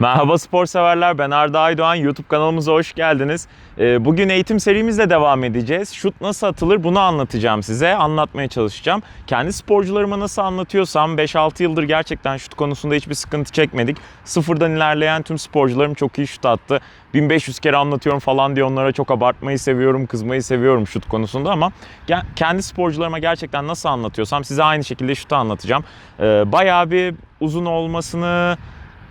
Merhaba spor severler ben Arda Aydoğan YouTube kanalımıza hoş geldiniz. Ee, Bugün eğitim serimizle devam edeceğiz. Şut nasıl atılır bunu anlatacağım size, anlatmaya çalışacağım. Kendi sporcularıma nasıl anlatıyorsam 5-6 yıldır gerçekten şut konusunda hiçbir sıkıntı çekmedik. Sıfırdan ilerleyen tüm sporcularım çok iyi şut attı. 1500 kere anlatıyorum falan diye onlara çok abartmayı seviyorum, kızmayı seviyorum şut konusunda ama kendi sporcularıma gerçekten nasıl anlatıyorsam size aynı şekilde şutu anlatacağım. Ee, Bayağı bir uzun olmasını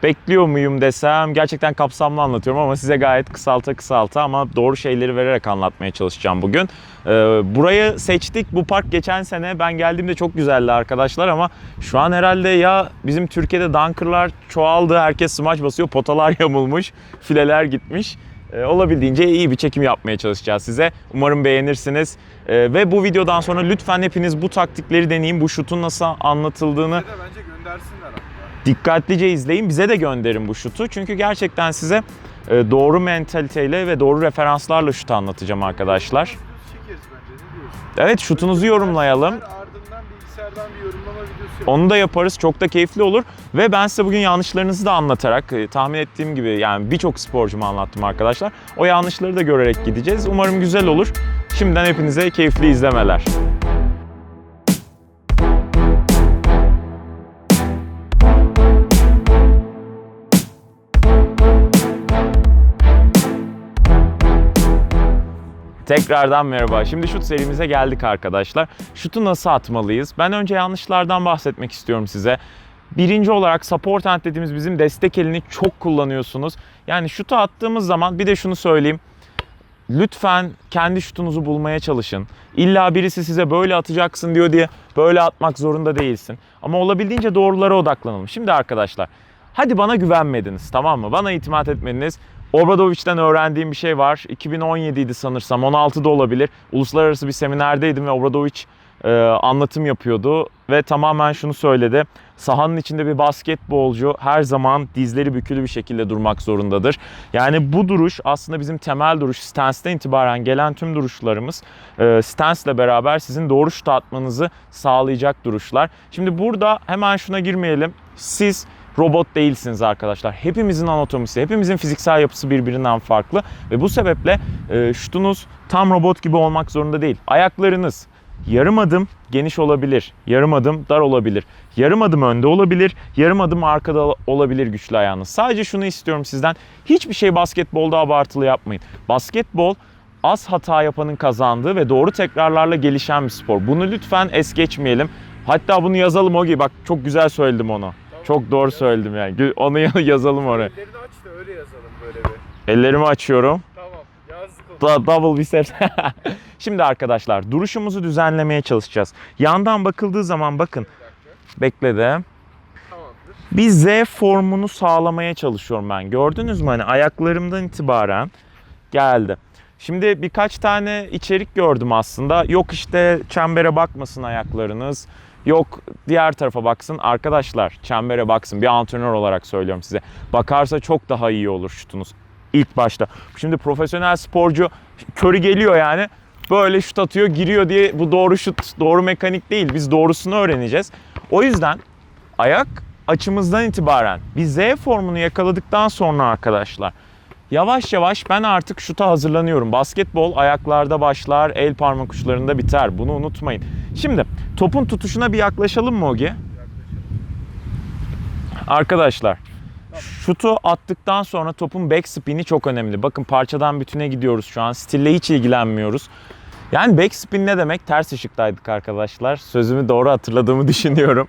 bekliyor muyum desem gerçekten kapsamlı anlatıyorum ama size gayet kısalta kısalta ama doğru şeyleri vererek anlatmaya çalışacağım bugün. Ee, burayı seçtik. Bu park geçen sene ben geldiğimde çok güzeldi arkadaşlar ama şu an herhalde ya bizim Türkiye'de dunkerlar çoğaldı. Herkes smaç basıyor. Potalar yamulmuş. Fileler gitmiş. Ee, olabildiğince iyi bir çekim yapmaya çalışacağız size. Umarım beğenirsiniz. Ee, ve bu videodan sonra lütfen hepiniz bu taktikleri deneyin. Bu şutun nasıl anlatıldığını Bize de bence göndersinler hatta. Dikkatlice izleyin. Bize de gönderin bu şutu. Çünkü gerçekten size e, doğru mentaliteyle ve doğru referanslarla şutu anlatacağım arkadaşlar. Evet şutunuzu yorumlayalım. Onu da yaparız. Çok da keyifli olur. Ve ben size bugün yanlışlarınızı da anlatarak e, tahmin ettiğim gibi yani birçok sporcuma anlattım arkadaşlar. O yanlışları da görerek gideceğiz. Umarım güzel olur. Şimdiden hepinize keyifli izlemeler. Tekrardan merhaba. Şimdi şut serimize geldik arkadaşlar. Şutu nasıl atmalıyız? Ben önce yanlışlardan bahsetmek istiyorum size. Birinci olarak support hand dediğimiz bizim destek elini çok kullanıyorsunuz. Yani şutu attığımız zaman bir de şunu söyleyeyim. Lütfen kendi şutunuzu bulmaya çalışın. İlla birisi size böyle atacaksın diyor diye böyle atmak zorunda değilsin. Ama olabildiğince doğrulara odaklanalım. Şimdi arkadaşlar hadi bana güvenmediniz tamam mı? Bana itimat etmediniz. Obradovic'den öğrendiğim bir şey var. 2017 idi sanırsam 16'da olabilir. Uluslararası bir seminerdeydim ve Obradovic e, anlatım yapıyordu ve tamamen şunu söyledi. Sahanın içinde bir basketbolcu her zaman dizleri bükülü bir şekilde durmak zorundadır. Yani bu duruş aslında bizim temel duruş stance'den itibaren gelen tüm duruşlarımız e, stance ile beraber sizin doğru şut atmanızı sağlayacak duruşlar. Şimdi burada hemen şuna girmeyelim. Siz robot değilsiniz arkadaşlar. Hepimizin anatomisi, hepimizin fiziksel yapısı birbirinden farklı ve bu sebeple e, şutunuz tam robot gibi olmak zorunda değil. Ayaklarınız yarım adım geniş olabilir, yarım adım dar olabilir, yarım adım önde olabilir, yarım adım arkada olabilir güçlü ayağınız. Sadece şunu istiyorum sizden. Hiçbir şey basketbolda abartılı yapmayın. Basketbol az hata yapanın kazandığı ve doğru tekrarlarla gelişen bir spor. Bunu lütfen es geçmeyelim. Hatta bunu yazalım Ogi. Bak çok güzel söyledim onu. Çok doğru söyledim yani. Onu yazalım oraya. Ellerini aç da öyle yazalım böyle bir. Ellerimi açıyorum. Tamam. Da- double biceps. Şimdi arkadaşlar duruşumuzu düzenlemeye çalışacağız. Yandan bakıldığı zaman bakın. Bekle de. Tamamdır. Bir Z formunu sağlamaya çalışıyorum ben. Gördünüz mü hani ayaklarımdan itibaren geldi. Şimdi birkaç tane içerik gördüm aslında. Yok işte çembere bakmasın ayaklarınız. Yok diğer tarafa baksın. Arkadaşlar çembere baksın. Bir antrenör olarak söylüyorum size. Bakarsa çok daha iyi olur şutunuz ilk başta. Şimdi profesyonel sporcu körü geliyor yani. Böyle şut atıyor, giriyor diye bu doğru şut, doğru mekanik değil. Biz doğrusunu öğreneceğiz. O yüzden ayak açımızdan itibaren bir Z formunu yakaladıktan sonra arkadaşlar yavaş yavaş ben artık şuta hazırlanıyorum. Basketbol ayaklarda başlar, el parmak uçlarında biter. Bunu unutmayın. Şimdi topun tutuşuna bir yaklaşalım mı Ogi? Arkadaşlar şutu attıktan sonra topun backspin'i çok önemli. Bakın parçadan bütüne gidiyoruz şu an. Stille hiç ilgilenmiyoruz. Yani backspin ne demek? Ters ışıktaydık arkadaşlar. Sözümü doğru hatırladığımı düşünüyorum.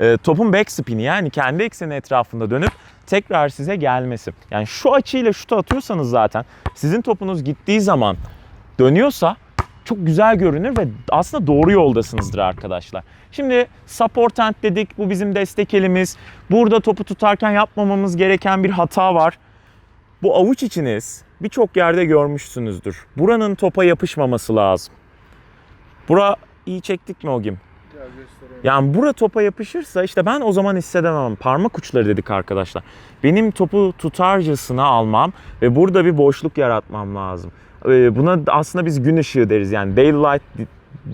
Ee, topun backspin'i yani kendi ekseni etrafında dönüp tekrar size gelmesi. Yani şu açıyla şutu atıyorsanız zaten sizin topunuz gittiği zaman dönüyorsa çok güzel görünür ve aslında doğru yoldasınızdır arkadaşlar. Şimdi support hand dedik. Bu bizim destek elimiz. Burada topu tutarken yapmamamız gereken bir hata var. Bu avuç içiniz birçok yerde görmüşsünüzdür. Buranın topa yapışmaması lazım. Bura iyi çektik mi o gün? Yani bura topa yapışırsa işte ben o zaman hissedemem. Parmak uçları dedik arkadaşlar. Benim topu tutarcasına almam ve burada bir boşluk yaratmam lazım. Ee, Buna aslında biz gün ışığı deriz yani daylight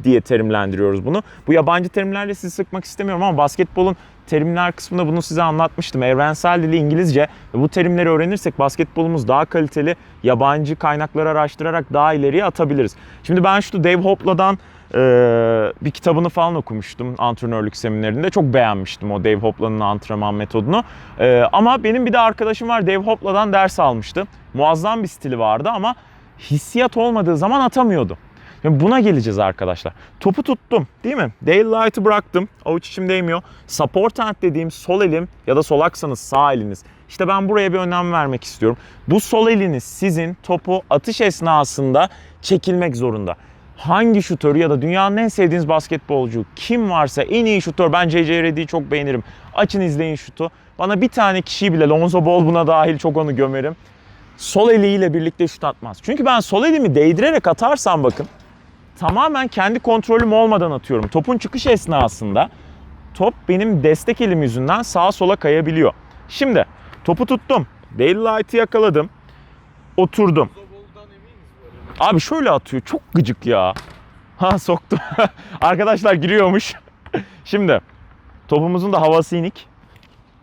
diye terimlendiriyoruz bunu. Bu yabancı terimlerle sizi sıkmak istemiyorum ama basketbolun terimler kısmında bunu size anlatmıştım. Evrensel dili İngilizce bu terimleri öğrenirsek basketbolumuz daha kaliteli, yabancı kaynakları araştırarak daha ileriye atabiliriz. Şimdi ben şu Dave Hopla'dan e, bir kitabını falan okumuştum antrenörlük seminerinde. Çok beğenmiştim o Dave Hopla'nın antrenman metodunu. E, ama benim bir de arkadaşım var Dave Hopla'dan ders almıştı. Muazzam bir stili vardı ama hissiyat olmadığı zaman atamıyordu. Şimdi buna geleceğiz arkadaşlar. Topu tuttum değil mi? Daylight'ı bıraktım. Avuç içim değmiyor. Support hand dediğim sol elim ya da solaksanız sağ eliniz. İşte ben buraya bir önem vermek istiyorum. Bu sol eliniz sizin topu atış esnasında çekilmek zorunda. Hangi şutör ya da dünyanın en sevdiğiniz basketbolcu kim varsa en iyi şutör ben JJ Redick'i çok beğenirim. Açın izleyin şutu. Bana bir tane kişiyi bile Lonzo Ball buna dahil çok onu gömerim. Sol eliyle birlikte şut atmaz. Çünkü ben sol elimi değdirerek atarsam bakın tamamen kendi kontrolüm olmadan atıyorum. Topun çıkış esnasında top benim destek elim yüzünden sağa sola kayabiliyor. Şimdi topu tuttum. Daylight'ı yakaladım. Oturdum. Abi şöyle atıyor. Çok gıcık ya. Ha soktum. Arkadaşlar giriyormuş. Şimdi topumuzun da havası inik.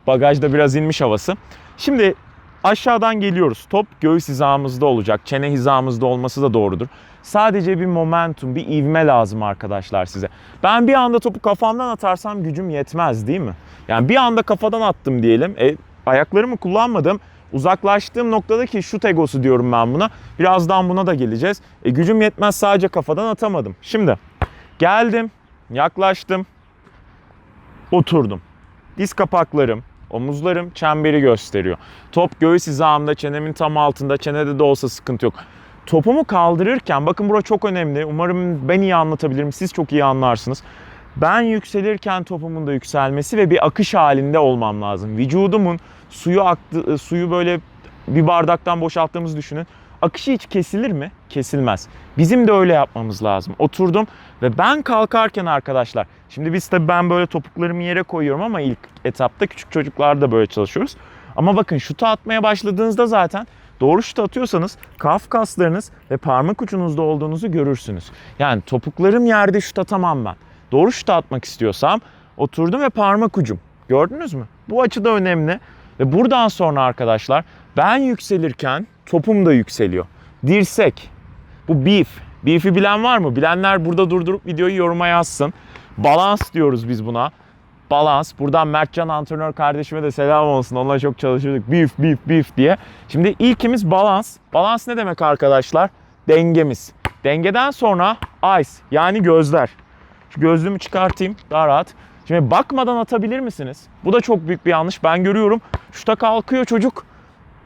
Bagajda biraz inmiş havası. Şimdi aşağıdan geliyoruz. Top göğüs hizamızda olacak. Çene hizamızda olması da doğrudur. Sadece bir momentum, bir ivme lazım arkadaşlar size. Ben bir anda topu kafamdan atarsam gücüm yetmez değil mi? Yani bir anda kafadan attım diyelim. E, ayaklarımı kullanmadım. Uzaklaştığım noktadaki şut egosu diyorum ben buna. Birazdan buna da geleceğiz. E, gücüm yetmez sadece kafadan atamadım. Şimdi geldim, yaklaştım, oturdum. Diz kapaklarım, omuzlarım çemberi gösteriyor. Top göğüs hizamda, çenemin tam altında, çenede de olsa sıkıntı yok. Topumu kaldırırken, bakın bura çok önemli. Umarım ben iyi anlatabilirim, siz çok iyi anlarsınız. Ben yükselirken topumun da yükselmesi ve bir akış halinde olmam lazım. Vücudumun suyu aktı, suyu böyle bir bardaktan boşalttığımızı düşünün. Akışı hiç kesilir mi? Kesilmez. Bizim de öyle yapmamız lazım. Oturdum ve ben kalkarken arkadaşlar, şimdi biz tabii ben böyle topuklarımı yere koyuyorum ama ilk etapta küçük çocuklarda böyle çalışıyoruz. Ama bakın şutu atmaya başladığınızda zaten doğru şut atıyorsanız kaf kaslarınız ve parmak ucunuzda olduğunuzu görürsünüz. Yani topuklarım yerde şut atamam ben. Doğru şut atmak istiyorsam oturdum ve parmak ucum. Gördünüz mü? Bu açı da önemli. Ve buradan sonra arkadaşlar ben yükselirken topum da yükseliyor. Dirsek. Bu beef. Beef'i bilen var mı? Bilenler burada durdurup videoyu yoruma yazsın. Balans diyoruz biz buna. Balans. Buradan Mertcan antrenör kardeşime de selam olsun. Onunla çok çalışıyorduk. Beef, beef, beef diye. Şimdi ilkimiz balans. Balans ne demek arkadaşlar? Dengemiz. Dengeden sonra eyes yani gözler. Şu gözlüğümü çıkartayım daha rahat. Şimdi bakmadan atabilir misiniz? Bu da çok büyük bir yanlış. Ben görüyorum. Şuta kalkıyor çocuk.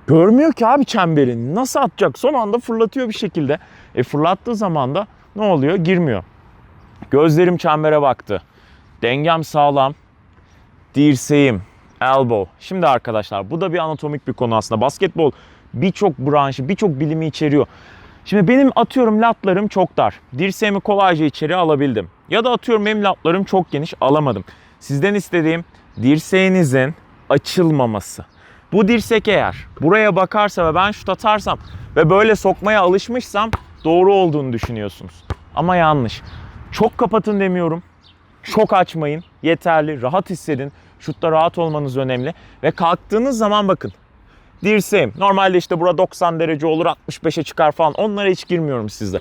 Görmüyor ki abi çemberini. Nasıl atacak? Son anda fırlatıyor bir şekilde. E fırlattığı zaman da ne oluyor? Girmiyor. Gözlerim çembere baktı. Dengem sağlam. Dirseğim, elbow. Şimdi arkadaşlar bu da bir anatomik bir konu aslında. Basketbol birçok branşı, birçok bilimi içeriyor. Şimdi benim atıyorum latlarım çok dar. Dirseğimi kolayca içeri alabildim. Ya da atıyorum benim latlarım çok geniş alamadım. Sizden istediğim dirseğinizin açılmaması. Bu dirsek eğer buraya bakarsa ve ben şut atarsam ve böyle sokmaya alışmışsam doğru olduğunu düşünüyorsunuz. Ama yanlış. Çok kapatın demiyorum. Çok açmayın. Yeterli. Rahat hissedin. Şutta rahat olmanız önemli. Ve kalktığınız zaman bakın. Dirseğim. Normalde işte bura 90 derece olur 65'e çıkar falan. Onlara hiç girmiyorum sizde.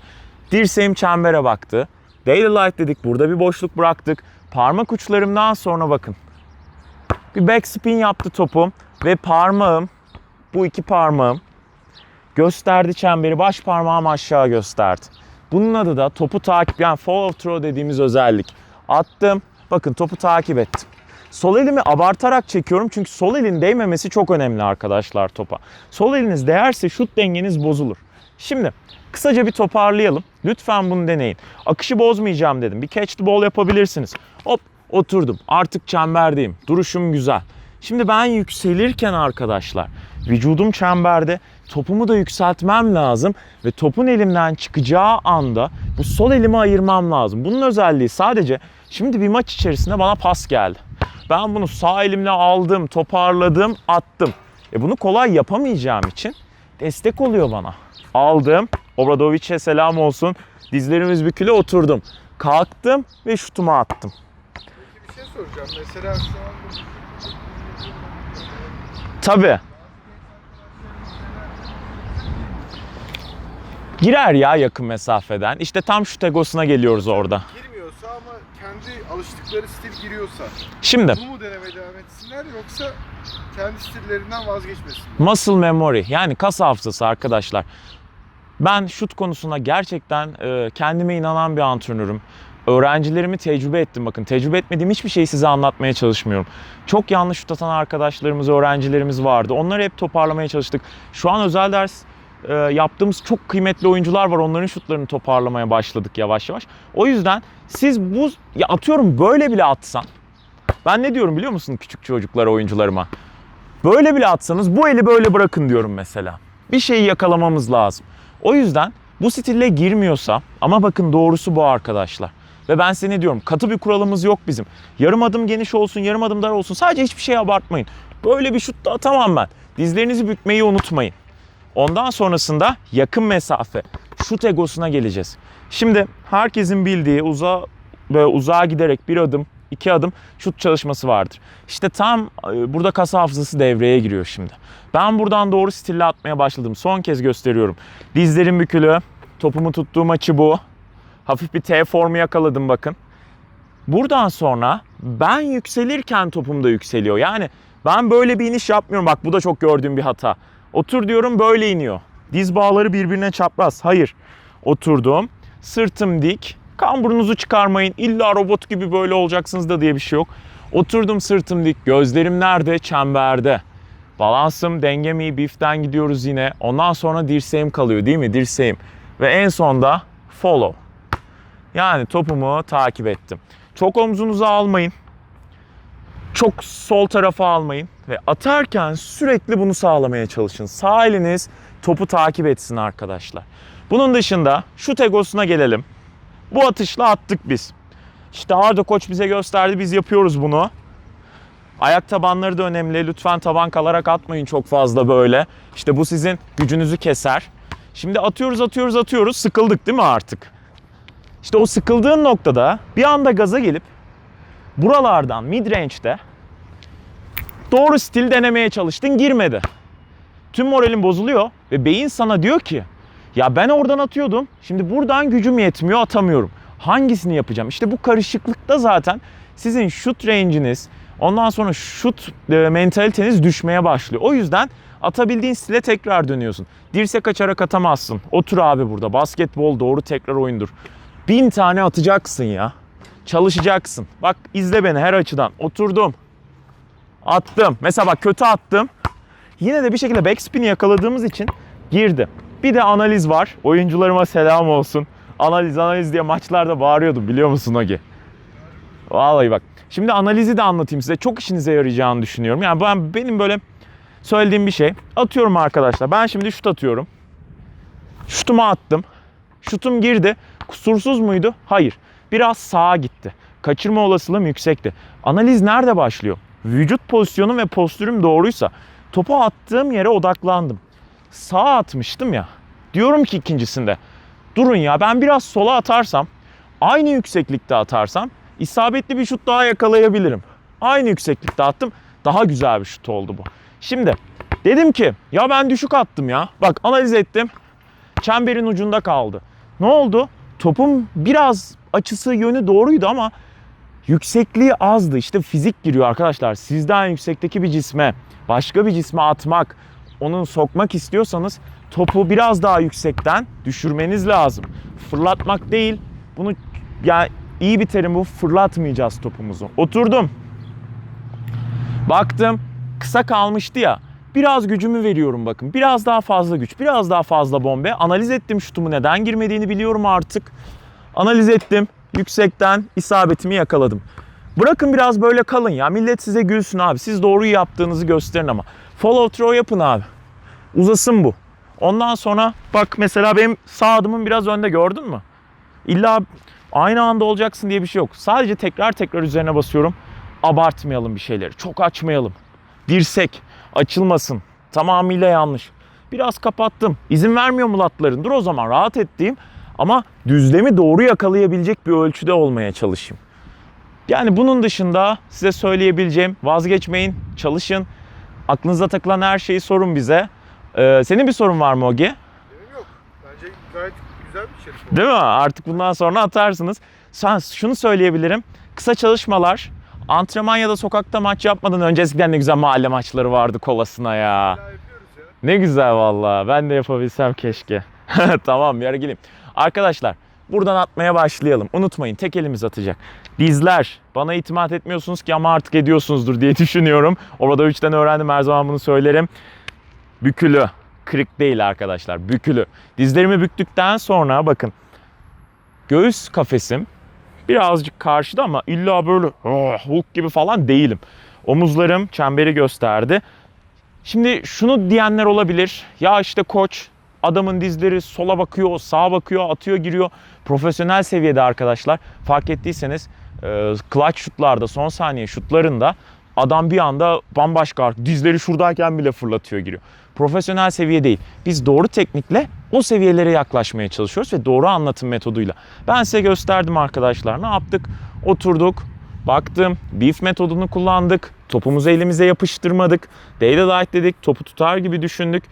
Dirseğim çembere baktı. Daily light dedik. Burada bir boşluk bıraktık. Parmak uçlarımdan sonra bakın. Bir backspin yaptı topum. Ve parmağım, bu iki parmağım gösterdi çemberi. Baş parmağım aşağı gösterdi. Bunun adı da topu takip yani follow through dediğimiz özellik. Attım. Bakın topu takip ettim. Sol elimi abartarak çekiyorum çünkü sol elin değmemesi çok önemli arkadaşlar topa. Sol eliniz değerse şut dengeniz bozulur. Şimdi kısaca bir toparlayalım. Lütfen bunu deneyin. Akışı bozmayacağım dedim. Bir catch the ball yapabilirsiniz. Hop oturdum. Artık çemberdeyim. Duruşum güzel. Şimdi ben yükselirken arkadaşlar vücudum çemberde topumu da yükseltmem lazım ve topun elimden çıkacağı anda bu sol elimi ayırmam lazım. Bunun özelliği sadece şimdi bir maç içerisinde bana pas geldi. Ben bunu sağ elimle aldım, toparladım, attım. E bunu kolay yapamayacağım için destek oluyor bana. Aldım. Obradovic'e selam olsun. Dizlerimiz bükülü oturdum. Kalktım ve şutumu attım. Peki bir şey soracağım. Mesela şu an Tabii. Girer ya yakın mesafeden. İşte tam şu tegosuna geliyoruz orada. girmiyorsa ama kendi alıştıkları stil giriyorsa Şimdi bunu mu denemeye devam etsinler yoksa kendi stillerinden vazgeçmesinler? muscle memory yani kas hafızası arkadaşlar. Ben şut konusunda gerçekten e, kendime inanan bir antrenörüm. Öğrencilerimi tecrübe ettim bakın. Tecrübe etmediğim hiçbir şeyi size anlatmaya çalışmıyorum. Çok yanlış şut atan arkadaşlarımız, öğrencilerimiz vardı. Onları hep toparlamaya çalıştık. Şu an özel ders e, yaptığımız çok kıymetli oyuncular var. Onların şutlarını toparlamaya başladık yavaş yavaş. O yüzden siz bu ya atıyorum böyle bile atsan. Ben ne diyorum biliyor musun küçük çocuklara, oyuncularıma? Böyle bile atsanız bu eli böyle bırakın diyorum mesela. Bir şeyi yakalamamız lazım. O yüzden bu stille girmiyorsa ama bakın doğrusu bu arkadaşlar. Ve ben size ne diyorum? Katı bir kuralımız yok bizim. Yarım adım geniş olsun, yarım adım dar olsun. Sadece hiçbir şey abartmayın. Böyle bir şut da atamam ben. Dizlerinizi bükmeyi unutmayın. Ondan sonrasında yakın mesafe, şut egosuna geleceğiz. Şimdi herkesin bildiği uzağa, böyle uzağa giderek bir adım, iki adım şut çalışması vardır. İşte tam e, burada kas hafızası devreye giriyor şimdi. Ben buradan doğru stille atmaya başladım. Son kez gösteriyorum. Dizlerim bükülü, topumu tuttuğum açı bu. Hafif bir T formu yakaladım bakın. Buradan sonra ben yükselirken topum da yükseliyor. Yani ben böyle bir iniş yapmıyorum. Bak bu da çok gördüğüm bir hata. Otur diyorum böyle iniyor. Diz bağları birbirine çapraz. Hayır. Oturdum. Sırtım dik. Kamburunuzu çıkarmayın. İlla robot gibi böyle olacaksınız da diye bir şey yok. Oturdum sırtım dik. Gözlerim nerede? Çemberde. Balansım, dengem iyi. Biften gidiyoruz yine. Ondan sonra dirseğim kalıyor değil mi? Dirseğim. Ve en sonda follow. Yani topumu takip ettim. Çok omzunuza almayın. Çok sol tarafa almayın. Ve atarken sürekli bunu sağlamaya çalışın. Sağ eliniz topu takip etsin arkadaşlar. Bunun dışında şu tegosuna gelelim. Bu atışla attık biz. İşte Arda Koç bize gösterdi. Biz yapıyoruz bunu. Ayak tabanları da önemli. Lütfen taban kalarak atmayın çok fazla böyle. İşte bu sizin gücünüzü keser. Şimdi atıyoruz atıyoruz atıyoruz. Sıkıldık değil mi artık? İşte o sıkıldığın noktada bir anda gaza gelip buralardan mid range'de doğru stil denemeye çalıştın girmedi. Tüm moralin bozuluyor ve beyin sana diyor ki ya ben oradan atıyordum. Şimdi buradan gücüm yetmiyor atamıyorum. Hangisini yapacağım? İşte bu karışıklıkta zaten sizin şut range'iniz ondan sonra şut e, mentaliteniz düşmeye başlıyor. O yüzden atabildiğin stile tekrar dönüyorsun. Dirsek açarak atamazsın. Otur abi burada. Basketbol doğru tekrar oyundur. Bin tane atacaksın ya. Çalışacaksın. Bak izle beni her açıdan. Oturdum. Attım. Mesela bak kötü attım. Yine de bir şekilde backspin'i yakaladığımız için girdi. Bir de analiz var. Oyuncularıma selam olsun. Analiz analiz diye maçlarda bağırıyordum biliyor musun Ogi? Vallahi bak. Şimdi analizi de anlatayım size. Çok işinize yarayacağını düşünüyorum. Yani ben benim böyle söylediğim bir şey. Atıyorum arkadaşlar. Ben şimdi şut atıyorum. Şutumu attım. Şutum girdi. Kusursuz muydu? Hayır. Biraz sağa gitti. Kaçırma olasılığım yüksekti. Analiz nerede başlıyor? Vücut pozisyonum ve postürüm doğruysa topu attığım yere odaklandım. Sağa atmıştım ya. Diyorum ki ikincisinde durun ya ben biraz sola atarsam aynı yükseklikte atarsam isabetli bir şut daha yakalayabilirim. Aynı yükseklikte attım. Daha güzel bir şut oldu bu. Şimdi dedim ki ya ben düşük attım ya. Bak analiz ettim. Çemberin ucunda kaldı. Ne oldu? Topun biraz açısı yönü doğruydu ama yüksekliği azdı. İşte fizik giriyor arkadaşlar. Sizden yüksekteki bir cisme başka bir cisme atmak, onu sokmak istiyorsanız topu biraz daha yüksekten düşürmeniz lazım. Fırlatmak değil. Bunu yani iyi bir terim bu. Fırlatmayacağız topumuzu. Oturdum. Baktım kısa kalmıştı ya. Biraz gücümü veriyorum bakın. Biraz daha fazla güç, biraz daha fazla bombe. Analiz ettim şutumu neden girmediğini biliyorum artık. Analiz ettim. Yüksekten isabetimi yakaladım. Bırakın biraz böyle kalın ya. Millet size gülsün abi. Siz doğruyu yaptığınızı gösterin ama. Follow throw yapın abi. Uzasın bu. Ondan sonra bak mesela benim sağ adımım biraz önde gördün mü? İlla aynı anda olacaksın diye bir şey yok. Sadece tekrar tekrar üzerine basıyorum. Abartmayalım bir şeyleri. Çok açmayalım. Dirsek açılmasın. Tamamıyla yanlış. Biraz kapattım. İzin vermiyor mulatların. Dur o zaman rahat ettiğim Ama düzlemi doğru yakalayabilecek bir ölçüde olmaya çalışayım. Yani bunun dışında size söyleyebileceğim vazgeçmeyin, çalışın. Aklınıza takılan her şeyi sorun bize. Ee, senin bir sorun var mı Ogi? Benim yok. Bence gayet güzel bir içerik oldu. Değil mi? Artık bundan sonra atarsınız. Sen şunu söyleyebilirim. Kısa çalışmalar, antrenman ya da sokakta maç yapmadan önce eskiden ne güzel mahalle maçları vardı kolasına ya. Ya. Ne güzel valla. Ben de yapabilsem keşke. tamam bir ara geleyim. Arkadaşlar buradan atmaya başlayalım. Unutmayın tek elimiz atacak. Dizler. Bana itimat etmiyorsunuz ki ama artık ediyorsunuzdur diye düşünüyorum. Orada 3'ten öğrendim her zaman bunu söylerim. Bükülü. Kırık değil arkadaşlar. Bükülü. Dizlerimi büktükten sonra bakın. Göğüs kafesim birazcık karşıda ama illa böyle "Oh, Hulk gibi falan değilim. Omuzlarım çemberi gösterdi. Şimdi şunu diyenler olabilir. Ya işte koç adamın dizleri sola bakıyor, sağa bakıyor, atıyor, giriyor. Profesyonel seviyede arkadaşlar. Fark ettiyseniz e, clutch şutlarda, son saniye şutlarında adam bir anda bambaşka dizleri şuradayken bile fırlatıyor, giriyor. Profesyonel seviye değil. Biz doğru teknikle o seviyelere yaklaşmaya çalışıyoruz ve doğru anlatım metoduyla. Ben size gösterdim arkadaşlar. Ne yaptık? Oturduk, Baktım, beef metodunu kullandık. Topumuzu elimize yapıştırmadık. Data dight dedik. Topu tutar gibi düşündük.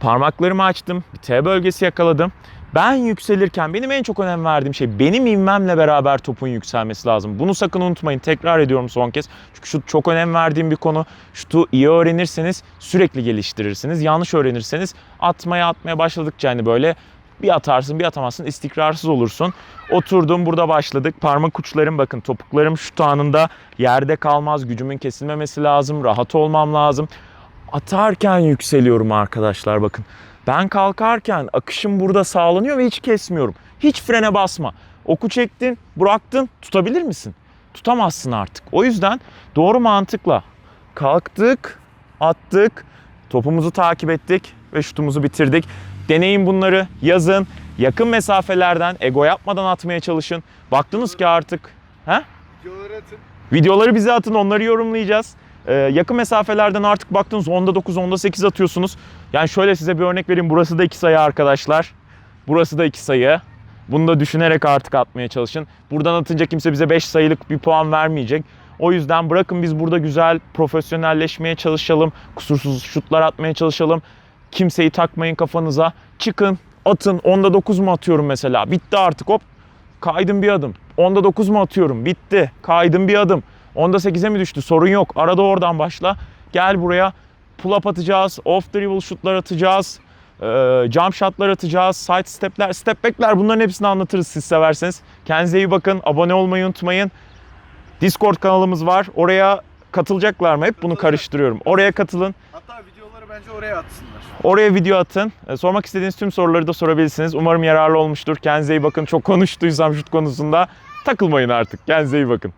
Parmaklarımı açtım. Bir T bölgesi yakaladım. Ben yükselirken benim en çok önem verdiğim şey benim ivmemle beraber topun yükselmesi lazım. Bunu sakın unutmayın. Tekrar ediyorum son kez. Çünkü şut çok önem verdiğim bir konu. Şutu iyi öğrenirseniz sürekli geliştirirsiniz. Yanlış öğrenirseniz atmaya atmaya başladıkça hani böyle bir atarsın bir atamazsın istikrarsız olursun. Oturdum burada başladık. Parmak uçlarım bakın topuklarım şut anında yerde kalmaz. Gücümün kesilmemesi lazım. Rahat olmam lazım. Atarken yükseliyorum arkadaşlar bakın. Ben kalkarken akışım burada sağlanıyor ve hiç kesmiyorum. Hiç frene basma. Oku çektin, bıraktın, tutabilir misin? Tutamazsın artık. O yüzden doğru mantıkla kalktık, attık, topumuzu takip ettik ve şutumuzu bitirdik. Deneyin bunları, yazın. Yakın mesafelerden ego yapmadan atmaya çalışın. Baktınız ki artık he? Videoları atın. Videoları bize atın onları yorumlayacağız. Ee, yakın mesafelerden artık baktınız onda 9, onda 8 atıyorsunuz. Yani şöyle size bir örnek vereyim. Burası da 2 sayı arkadaşlar. Burası da 2 sayı. Bunu da düşünerek artık atmaya çalışın. Buradan atınca kimse bize 5 sayılık bir puan vermeyecek. O yüzden bırakın biz burada güzel profesyonelleşmeye çalışalım. Kusursuz şutlar atmaya çalışalım. Kimseyi takmayın kafanıza. Çıkın, atın. Onda 9 mu atıyorum mesela? Bitti artık hop. Kaydım bir adım. Onda 9 mu atıyorum? Bitti. Kaydım bir adım. Onda 8'e mi düştü? Sorun yok. Arada oradan başla. Gel buraya. Pull up atacağız. Off dribble şutlar atacağız. Ee, jump shotlar atacağız. Side stepler, step backler bunların hepsini anlatırız siz severseniz. Kendinize iyi bakın. Abone olmayı unutmayın. Discord kanalımız var. Oraya katılacaklar mı? Hep bunu karıştırıyorum. Oraya katılın. Hatta videoları bence oraya atsınlar. Oraya video atın. Ee, Sormak istediğiniz tüm soruları da sorabilirsiniz. Umarım yararlı olmuştur. Kendinize iyi bakın. Çok konuştuysam şut konusunda takılmayın artık. Kendinize iyi bakın.